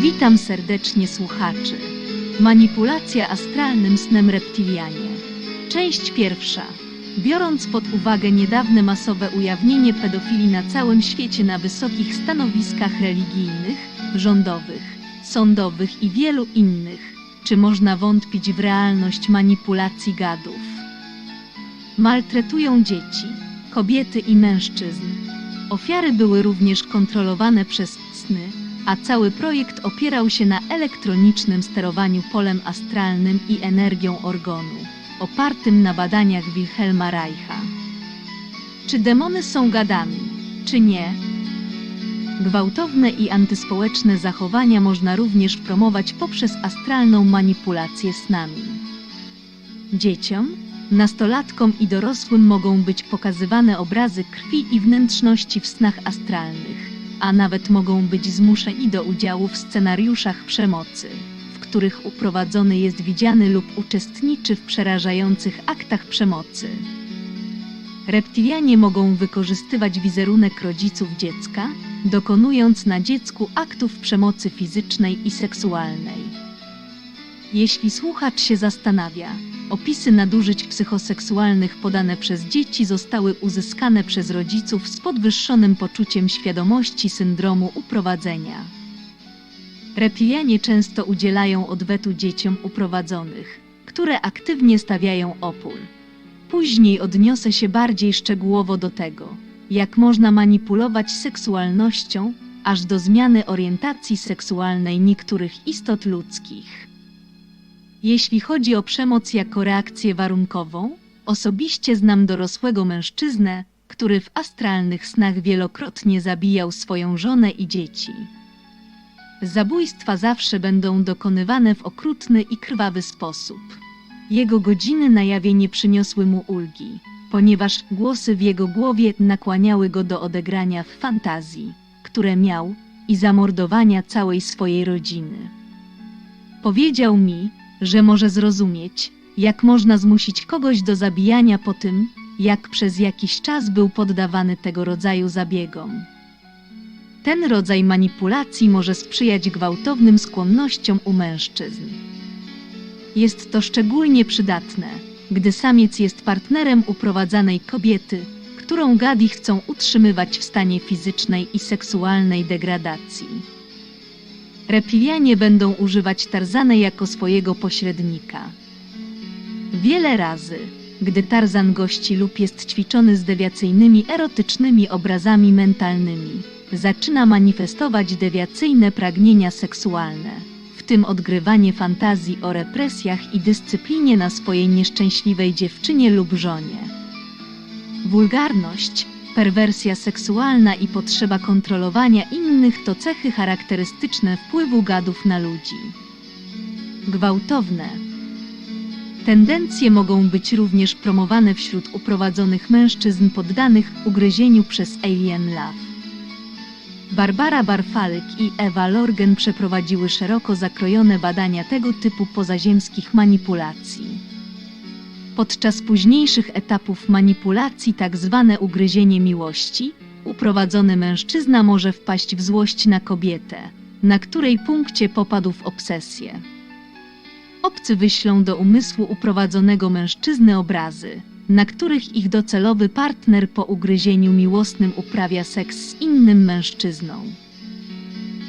Witam serdecznie słuchaczy. Manipulacja astralnym snem reptilianie. Część pierwsza. Biorąc pod uwagę niedawne masowe ujawnienie pedofilii na całym świecie na wysokich stanowiskach religijnych, rządowych, sądowych i wielu innych, czy można wątpić w realność manipulacji gadów? Maltretują dzieci, kobiety i mężczyzn. Ofiary były również kontrolowane przez sny, a cały projekt opierał się na elektronicznym sterowaniu polem astralnym i energią organu, opartym na badaniach Wilhelma Reicha. Czy demony są gadami, czy nie? Gwałtowne i antyspołeczne zachowania można również promować poprzez astralną manipulację snami. Dzieciom, nastolatkom i dorosłym mogą być pokazywane obrazy krwi i wnętrzności w snach astralnych, a nawet mogą być zmuszeni do udziału w scenariuszach przemocy, w których uprowadzony jest widziany lub uczestniczy w przerażających aktach przemocy. Reptilianie mogą wykorzystywać wizerunek rodziców dziecka, dokonując na dziecku aktów przemocy fizycznej i seksualnej. Jeśli słuchacz się zastanawia, opisy nadużyć psychoseksualnych podane przez dzieci zostały uzyskane przez rodziców z podwyższonym poczuciem świadomości syndromu uprowadzenia. Reptilianie często udzielają odwetu dzieciom uprowadzonych, które aktywnie stawiają opór. Później odniosę się bardziej szczegółowo do tego, jak można manipulować seksualnością, aż do zmiany orientacji seksualnej niektórych istot ludzkich. Jeśli chodzi o przemoc jako reakcję warunkową, osobiście znam dorosłego mężczyznę, który w astralnych snach wielokrotnie zabijał swoją żonę i dzieci. Zabójstwa zawsze będą dokonywane w okrutny i krwawy sposób. Jego godziny na jawie nie przyniosły mu ulgi, ponieważ głosy w jego głowie nakłaniały go do odegrania w fantazji, które miał, i zamordowania całej swojej rodziny. Powiedział mi, że może zrozumieć, jak można zmusić kogoś do zabijania po tym, jak przez jakiś czas był poddawany tego rodzaju zabiegom. Ten rodzaj manipulacji może sprzyjać gwałtownym skłonnościom u mężczyzn. Jest to szczególnie przydatne, gdy samiec jest partnerem uprowadzanej kobiety, którą gadi chcą utrzymywać w stanie fizycznej i seksualnej degradacji. Reptilianie będą używać Tarzana jako swojego pośrednika. Wiele razy, gdy Tarzan gości lub jest ćwiczony z dewiacyjnymi erotycznymi obrazami mentalnymi, zaczyna manifestować dewiacyjne pragnienia seksualne, w tym odgrywanie fantazji o represjach i dyscyplinie na swojej nieszczęśliwej dziewczynie lub żonie. Wulgarność, perwersja seksualna i potrzeba kontrolowania innych to cechy charakterystyczne wpływu gadów na ludzi. Gwałtowne. Tendencje mogą być również promowane wśród uprowadzonych mężczyzn poddanych ugryzieniu przez Alien Love. Barbara Barfalek i Ewa Lorgen przeprowadziły szeroko zakrojone badania tego typu pozaziemskich manipulacji. Podczas późniejszych etapów manipulacji, tak zwane ugryzienie miłości, uprowadzony mężczyzna może wpaść w złość na kobietę, na której punkcie popadł w obsesję. Obcy wyślą do umysłu uprowadzonego mężczyzny obrazy, na których ich docelowy partner po ugryzieniu miłosnym uprawia seks z innym mężczyzną.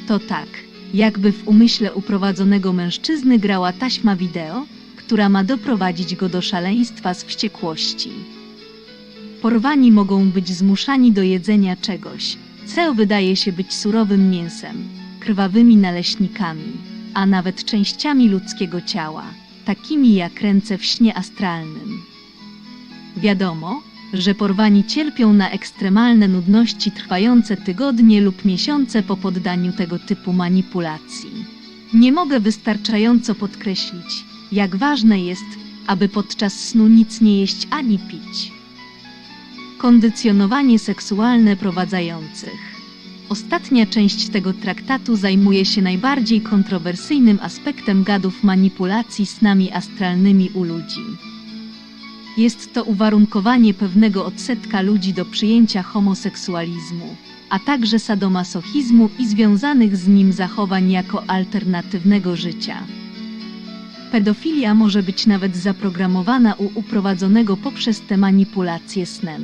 To tak, jakby w umyśle uprowadzonego mężczyzny grała taśma wideo, która ma doprowadzić go do szaleństwa z wściekłości. Porwani mogą być zmuszani do jedzenia czegoś, co wydaje się być surowym mięsem, krwawymi naleśnikami, a nawet częściami ludzkiego ciała, takimi jak ręce w śnie astralnym. Wiadomo, że porwani cierpią na ekstremalne nudności trwające tygodnie lub miesiące po poddaniu tego typu manipulacji. Nie mogę wystarczająco podkreślić, jak ważne jest, aby podczas snu nic nie jeść ani pić. Kondycjonowanie seksualne prowadzających. Ostatnia część tego traktatu zajmuje się najbardziej kontrowersyjnym aspektem gadów manipulacji snami astralnymi u ludzi. Jest to uwarunkowanie pewnego odsetka ludzi do przyjęcia homoseksualizmu, a także sadomasochizmu i związanych z nim zachowań jako alternatywnego życia. Pedofilia może być nawet zaprogramowana u uprowadzonego poprzez te manipulacje snem.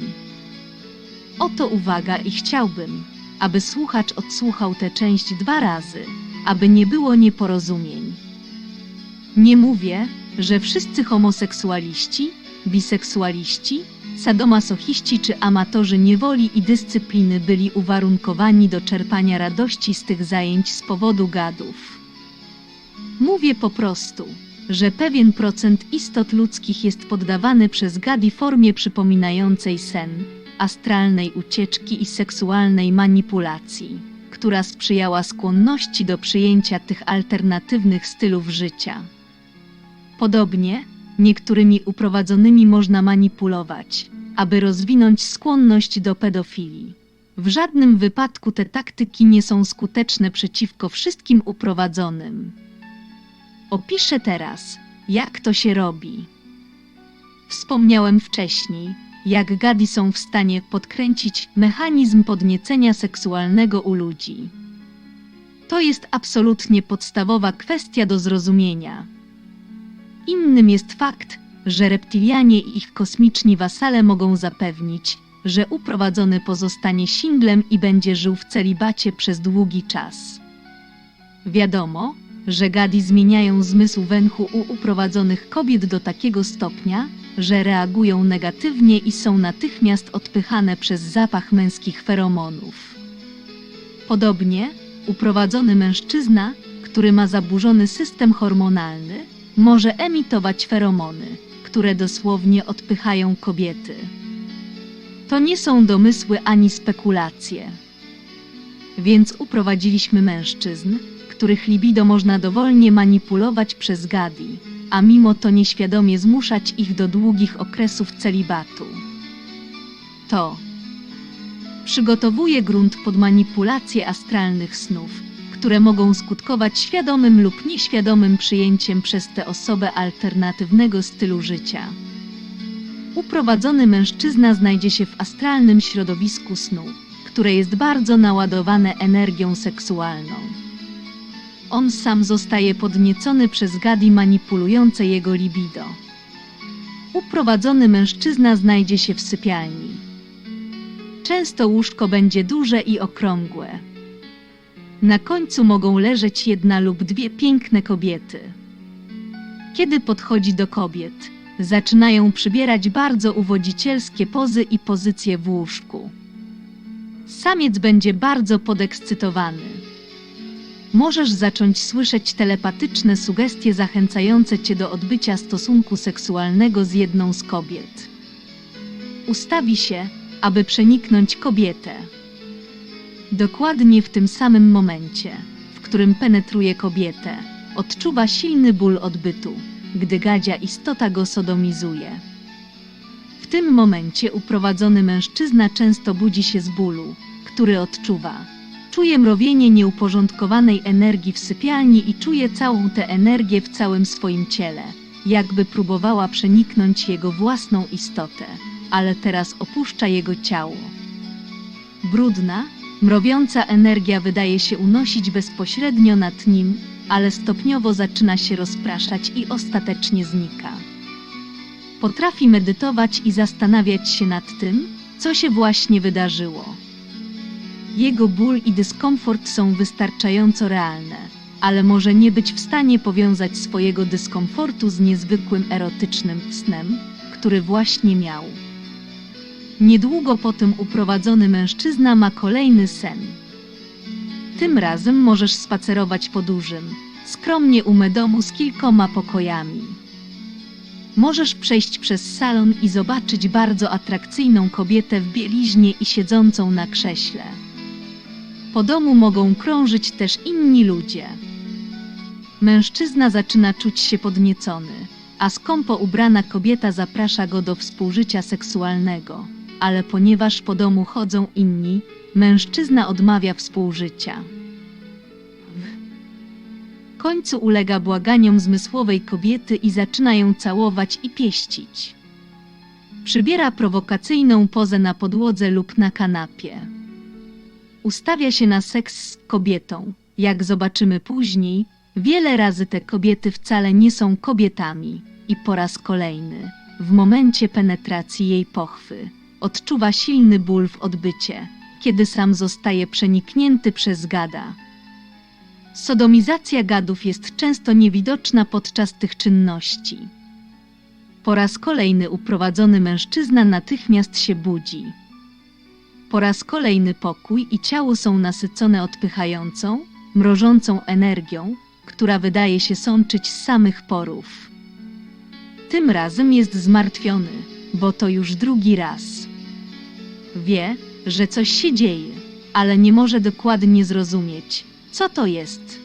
Oto uwaga i chciałbym, aby słuchacz odsłuchał tę część dwa razy, aby nie było nieporozumień. Nie mówię, że wszyscy homoseksualiści, biseksualiści, sadomasochiści czy amatorzy niewoli i dyscypliny byli uwarunkowani do czerpania radości z tych zajęć z powodu gadów. Mówię po prostu, że pewien procent istot ludzkich jest poddawany przez gadi formie przypominającej sen, astralnej ucieczki i seksualnej manipulacji, która sprzyjała skłonności do przyjęcia tych alternatywnych stylów życia. Podobnie, niektórymi uprowadzonymi można manipulować, aby rozwinąć skłonność do pedofilii. W żadnym wypadku te taktyki nie są skuteczne przeciwko wszystkim uprowadzonym. Opiszę teraz, jak to się robi. Wspomniałem wcześniej, jak gadi są w stanie podkręcić mechanizm podniecenia seksualnego u ludzi. To jest absolutnie podstawowa kwestia do zrozumienia. Innym jest fakt, że reptilianie i ich kosmiczni wasale mogą zapewnić, że uprowadzony pozostanie singlem i będzie żył w celibacie przez długi czas. Wiadomo, że gadi zmieniają zmysł węchu u uprowadzonych kobiet do takiego stopnia, że reagują negatywnie i są natychmiast odpychane przez zapach męskich feromonów. Podobnie, uprowadzony mężczyzna, który ma zaburzony system hormonalny, może emitować feromony, które dosłownie odpychają kobiety. To nie są domysły ani spekulacje. Więc uprowadziliśmy mężczyzn, których libido można dowolnie manipulować przez gadi, a mimo to nieświadomie zmuszać ich do długich okresów celibatu. To przygotowuje grunt pod manipulację astralnych snów, które mogą skutkować świadomym lub nieświadomym przyjęciem przez tę osobę alternatywnego stylu życia. Uprowadzony mężczyzna znajdzie się w astralnym środowisku snu, które jest bardzo naładowane energią seksualną. On sam zostaje podniecony przez gadi manipulujące jego libido. Uprowadzony mężczyzna znajdzie się w sypialni. Często łóżko będzie duże i okrągłe. Na końcu mogą leżeć jedna lub dwie piękne kobiety. Kiedy podchodzi do kobiet, zaczynają przybierać bardzo uwodzicielskie pozy i pozycje w łóżku. Samiec będzie bardzo podekscytowany. Możesz zacząć słyszeć telepatyczne sugestie zachęcające cię do odbycia stosunku seksualnego z jedną z kobiet. Ustawi się, aby przeniknąć kobietę. Dokładnie w tym samym momencie, w którym penetruje kobietę, odczuwa silny ból odbytu, gdy gadzia istota go sodomizuje. W tym momencie uprowadzony mężczyzna często budzi się z bólu, który odczuwa. Czuje mrowienie nieuporządkowanej energii w sypialni i czuje całą tę energię w całym swoim ciele, jakby próbowała przeniknąć jego własną istotę, ale teraz opuszcza jego ciało. Brudna, mrowiąca energia wydaje się unosić bezpośrednio nad nim, ale stopniowo zaczyna się rozpraszać i ostatecznie znika. Potrafi medytować i zastanawiać się nad tym, co się właśnie wydarzyło. Jego ból i dyskomfort są wystarczająco realne, ale może nie być w stanie powiązać swojego dyskomfortu z niezwykłym erotycznym snem, który właśnie miał. Niedługo po tym uprowadzony mężczyzna ma kolejny sen. Tym razem możesz spacerować po dużym, skromnie umę domu z kilkoma pokojami. Możesz przejść przez salon i zobaczyć bardzo atrakcyjną kobietę w bieliźnie i siedzącą na krześle. Po domu mogą krążyć też inni ludzie. Mężczyzna zaczyna czuć się podniecony, a skąpo ubrana kobieta zaprasza go do współżycia seksualnego, ale ponieważ po domu chodzą inni, mężczyzna odmawia współżycia. W końcu ulega błaganiom zmysłowej kobiety i zaczyna ją całować i pieścić. Przybiera prowokacyjną pozę na podłodze lub na kanapie. Ustawia się na seks z kobietą. Jak zobaczymy później, wiele razy te kobiety wcale nie są kobietami. I po raz kolejny, w momencie penetracji jej pochwy, odczuwa silny ból w odbycie, kiedy sam zostaje przeniknięty przez gada. Sodomizacja gadów jest często niewidoczna podczas tych czynności. Po raz kolejny uprowadzony mężczyzna natychmiast się budzi. Po raz kolejny pokój i ciało są nasycone odpychającą, mrożącą energią, która wydaje się sączyć z samych porów. Tym razem jest zmartwiony, bo to już drugi raz. Wie, że coś się dzieje, ale nie może dokładnie zrozumieć, co to jest.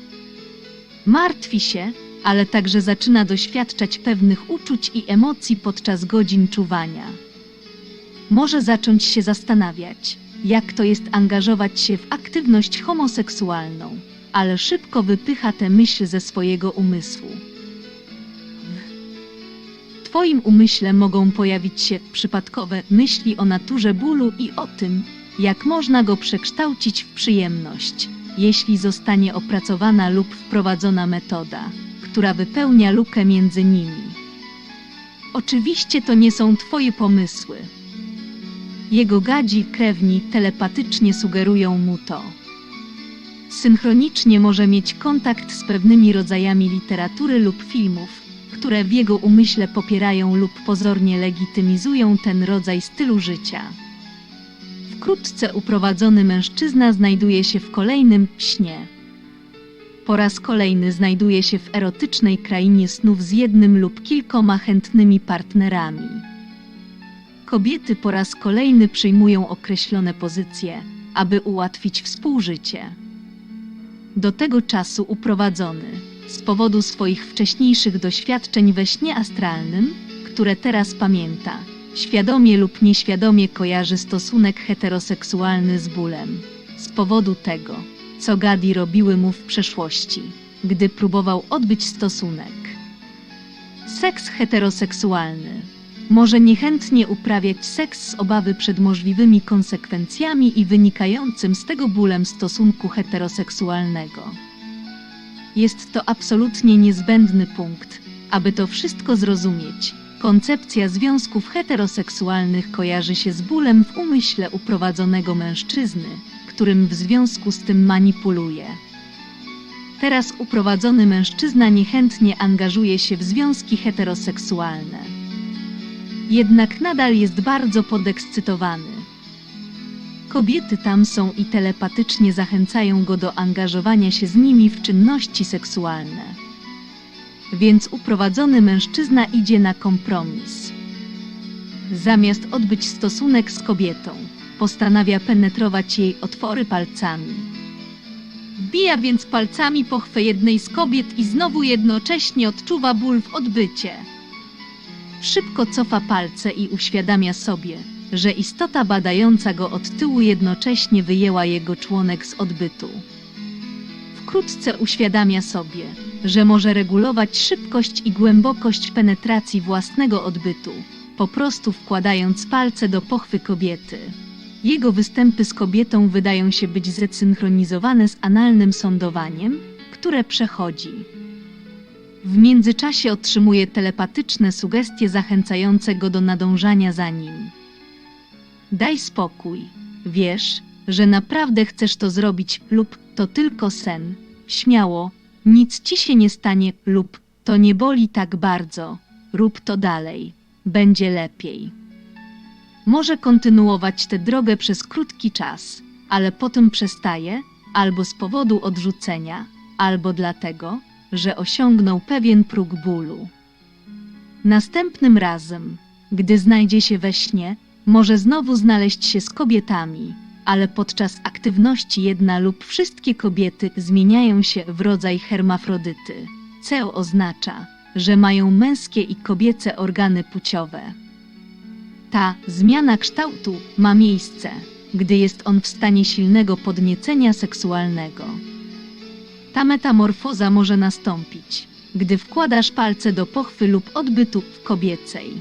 Martwi się, ale także zaczyna doświadczać pewnych uczuć i emocji podczas godzin czuwania. Może zacząć się zastanawiać, jak to jest angażować się w aktywność homoseksualną, ale szybko wypycha tę myśl ze swojego umysłu. W Twoim umyśle mogą pojawić się przypadkowe myśli o naturze bólu i o tym, jak można go przekształcić w przyjemność, jeśli zostanie opracowana lub wprowadzona metoda, która wypełnia lukę między nimi. Oczywiście to nie są Twoje pomysły. Jego gadzi krewni telepatycznie sugerują mu to. Synchronicznie może mieć kontakt z pewnymi rodzajami literatury lub filmów, które w jego umyśle popierają lub pozornie legitymizują ten rodzaj stylu życia. Wkrótce uprowadzony mężczyzna znajduje się w kolejnym śnie. Po raz kolejny znajduje się w erotycznej krainie snów z jednym lub kilkoma chętnymi partnerami. Kobiety po raz kolejny przyjmują określone pozycje, aby ułatwić współżycie. Do tego czasu uprowadzony, z powodu swoich wcześniejszych doświadczeń we śnie astralnym, które teraz pamięta, świadomie lub nieświadomie kojarzy stosunek heteroseksualny z bólem. Z powodu tego, co gadi robiły mu w przeszłości, gdy próbował odbyć stosunek. Seks heteroseksualny może niechętnie uprawiać seks z obawy przed możliwymi konsekwencjami i wynikającym z tego bólem stosunku heteroseksualnego. Jest to absolutnie niezbędny punkt, aby to wszystko zrozumieć. Koncepcja związków heteroseksualnych kojarzy się z bólem w umyśle uprowadzonego mężczyzny, którym w związku z tym manipuluje. Teraz uprowadzony mężczyzna niechętnie angażuje się w związki heteroseksualne. Jednak nadal jest bardzo podekscytowany. Kobiety tam są i telepatycznie zachęcają go do angażowania się z nimi w czynności seksualne. Więc uprowadzony mężczyzna idzie na kompromis. Zamiast odbyć stosunek z kobietą, postanawia penetrować jej otwory palcami. Wbija więc palcami pochwę jednej z kobiet i znowu jednocześnie odczuwa ból w odbycie. Szybko cofa palce i uświadamia sobie, że istota badająca go od tyłu jednocześnie wyjęła jego członek z odbytu. Wkrótce uświadamia sobie, że może regulować szybkość i głębokość penetracji własnego odbytu, po prostu wkładając palce do pochwy kobiety. Jego występy z kobietą wydają się być zesynchronizowane z analnym sądowaniem, które przechodzi. W międzyczasie otrzymuje telepatyczne sugestie zachęcające go do nadążania za nim. Daj spokój. Wiesz, że naprawdę chcesz to zrobić lub to tylko sen. Śmiało, nic ci się nie stanie lub to nie boli tak bardzo. Rób to dalej. Będzie lepiej. Może kontynuować tę drogę przez krótki czas, ale potem przestaje albo z powodu odrzucenia, albo dlatego, że osiągnął pewien próg bólu. Następnym razem, gdy znajdzie się we śnie, może znowu znaleźć się z kobietami, ale podczas aktywności jedna lub wszystkie kobiety zmieniają się w rodzaj hermafrodyty. Co oznacza, że mają męskie i kobiece organy płciowe. Ta zmiana kształtu ma miejsce, gdy jest on w stanie silnego podniecenia seksualnego. Ta metamorfoza może nastąpić, gdy wkładasz palce do pochwy lub odbytu w kobiecej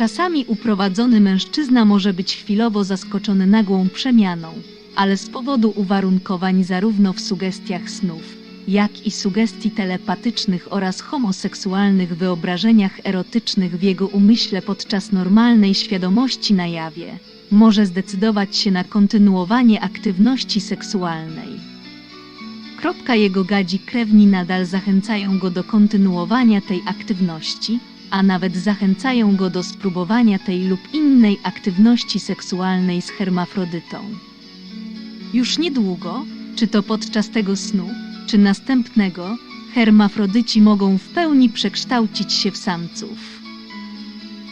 Czasami uprowadzony mężczyzna może być chwilowo zaskoczony nagłą przemianą, ale z powodu uwarunkowań zarówno w sugestiach snów, jak i sugestii telepatycznych oraz homoseksualnych wyobrażeniach erotycznych w jego umyśle podczas normalnej świadomości na jawie, może zdecydować się na kontynuowanie aktywności seksualnej. Kropka jego gadzi krewni nadal zachęcają go do kontynuowania tej aktywności, a nawet zachęcają go do spróbowania tej lub innej aktywności seksualnej z hermafrodytą. Już niedługo, czy to podczas tego snu, czy następnego, hermafrodyci mogą w pełni przekształcić się w samców.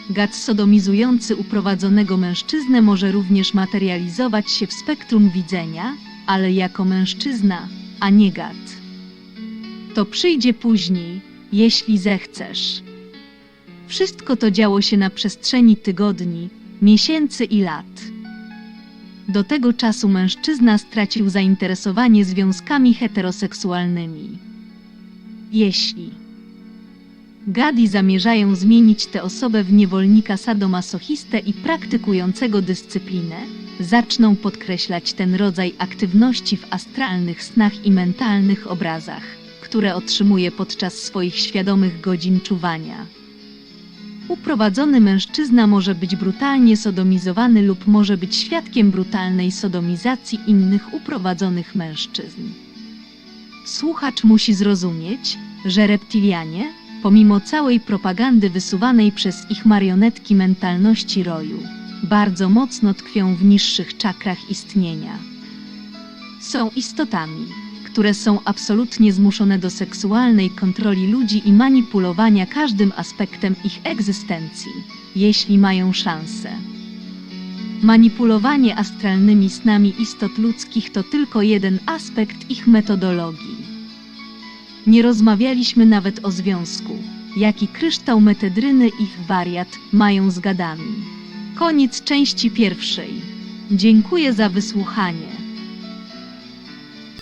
Gad sodomizujący uprowadzonego mężczyznę może również materializować się w spektrum widzenia, ale jako mężczyzna, a nie gad. To przyjdzie później, jeśli zechcesz. Wszystko to działo się na przestrzeni tygodni, miesięcy i lat. Do tego czasu mężczyzna stracił zainteresowanie związkami heteroseksualnymi. Jeśli Gadi zamierzają zmienić tę osobę w niewolnika sadomasochistę i praktykującego dyscyplinę, zaczną podkreślać ten rodzaj aktywności w astralnych snach i mentalnych obrazach, które otrzymuje podczas swoich świadomych godzin czuwania. Uprowadzony mężczyzna może być brutalnie sodomizowany lub może być świadkiem brutalnej sodomizacji innych uprowadzonych mężczyzn. Słuchacz musi zrozumieć, że reptilianie, pomimo całej propagandy wysuwanej przez ich marionetki mentalności roju, bardzo mocno tkwią w niższych czakrach istnienia. Są istotami, które są absolutnie zmuszone do seksualnej kontroli ludzi i manipulowania każdym aspektem ich egzystencji, jeśli mają szansę. Manipulowanie astralnymi snami istot ludzkich to tylko jeden aspekt ich metodologii. Nie rozmawialiśmy nawet o związku, jaki kryształ metedryny ich wariat mają z gadami. Koniec części pierwszej. Dziękuję za wysłuchanie.